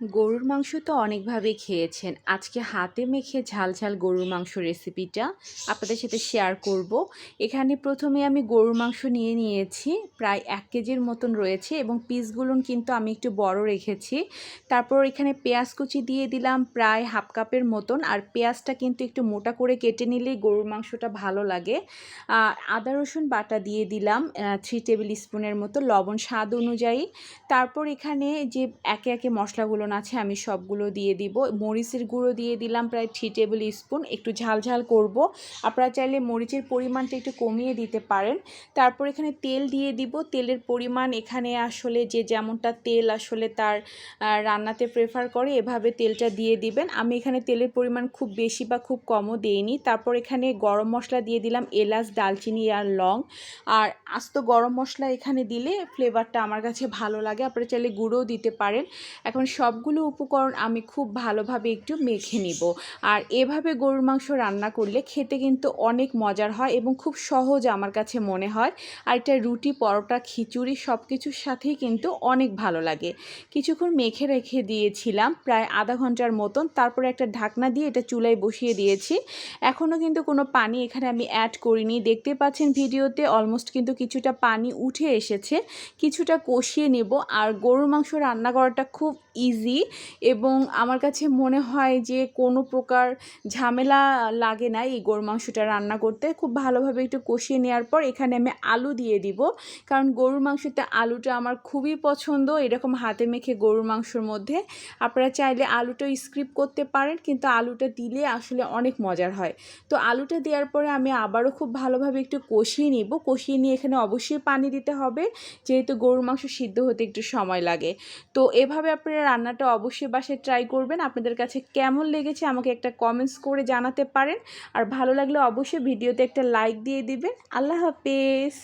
গরুর মাংস তো অনেকভাবে খেয়েছেন। আজকে হাতে মেখে ঝাল ঝাল গরুর মাংস রেসিপিটা আপনাদের সাথে শেয়ার করব। এখানে প্রথমে আমি গরুর মাংস নিয়ে নিয়েছি। প্রায় এক কেজির মতন রয়েছে এবং পিসগুলো কিন্তু আমি একটু বড় রেখেছি। তারপর এখানে পেঁয়াজ কুচি দিয়ে দিলাম প্রায় হাফ কাপের মতন আর পেঁয়াজটা কিন্তু একটু মোটা করে কেটে নিলেই গরুর মাংসটা ভালো লাগে। আদা, রসুন বাটা দিয়ে দিলাম থ্রি টেবিল স্পুনের মতো লবণ স্বাদ অনুযায়ী। তারপর এখানে যে একে একে মশলাগুলো আছে, আমি সবগুলো দিয়ে দিব। মরিচের গুঁড়ো দিয়ে দিলাম প্রায় থ্রি টেবিল স্পুন একটু ঝাল ঝাল করব। আপনারা চাইলে মরিচের পরিমাণটা একটু কমিয়ে দিতে পারেন। তারপর এখানে তেল দিয়ে দিব। তেলের পরিমাণ এখানে আসলে যে যেমনটা তেল আসলে তার রান্নাতে প্রেফার করে, এভাবে তেলটা দিয়ে দিবেন। আমি এখানে তেলের পরিমাণ খুব বেশি বা খুব কমও দিইনি। তারপর এখানে গরম মশলা দিয়ে দিলাম এলাচ দালচিনি আর লং। আর আস্ত গরম মশলা এখানে দিলে ফ্লেভারটা আমার কাছে ভালো লাগে। আপনারা চাইলে গুঁড়োও দিতে পারেন। এখন সবগুলো উপকরণ আমি খুব ভালোভাবে একটু মেখে নিব। আর এভাবে গরুর মাংস রান্না করলে খেতে কিন্তু অনেক মজার হয় এবং খুব সহজ আমার কাছে মনে হয়। আর এটা রুটি, পরোটা, খিচুড়ি সব কিছুর সাথেই কিন্তু অনেক ভালো লাগে। কিছুক্ষণ মেখে রেখে দিয়েছিলাম প্রায় আধা ঘণ্টার মতন। তারপরে একটা ঢাকনা দিয়ে এটা চুলায় বসিয়ে দিয়েছি। এখনও কিন্তু কোনো পানি এখানে আমি অ্যাড করিনি। দেখতে পাচ্ছেন ভিডিওতে অলমোস্ট কিন্তু কিছুটা পানি উঠে এসেছে। কিছুটা কষিয়ে নেব। আর গরুর মাংস রান্না করাটা খুব ইজি এবং আমার কাছে মনে হয় যে কোনো প্রকার ঝামেলা লাগে না এই গরুর মাংসটা রান্না করতে। খুব ভালোভাবে একটু কষিয়ে নেওয়ার পর এখানে আমি আলু দিয়ে দিব। কারণ গরুর মাংসতে আলুটা আমার খুবই পছন্দ, এরকম হাতে মেখে গরুর মাংসর মধ্যে। আপনারা চাইলে আলুটা স্ক্রিপ করতে পারেন, কিন্তু আলুটা দিলে আসলে অনেক মজার হয়। তো আলুটা দেওয়ার পরে আমি আবারও খুব ভালোভাবে একটু কষিয়ে নিব। কষিয়ে নিয়ে এখানে অবশ্যই পানি দিতে হবে, যেহেতু গরুর মাংস সিদ্ধ হতে একটু সময় লাগে। তো এভাবে আপনারা রান্নাটা অবশ্যই বাসায় ট্রাই করবেন। আপনাদের কাছে কেমন লেগেছে আমাকে একটা কমেন্টস করে জানাতে পারেন। আর ভালো লাগলে অবশ্যই ভিডিওতে একটা লাইক দিয়ে দিবেন। আল্লাহ হাফেজ।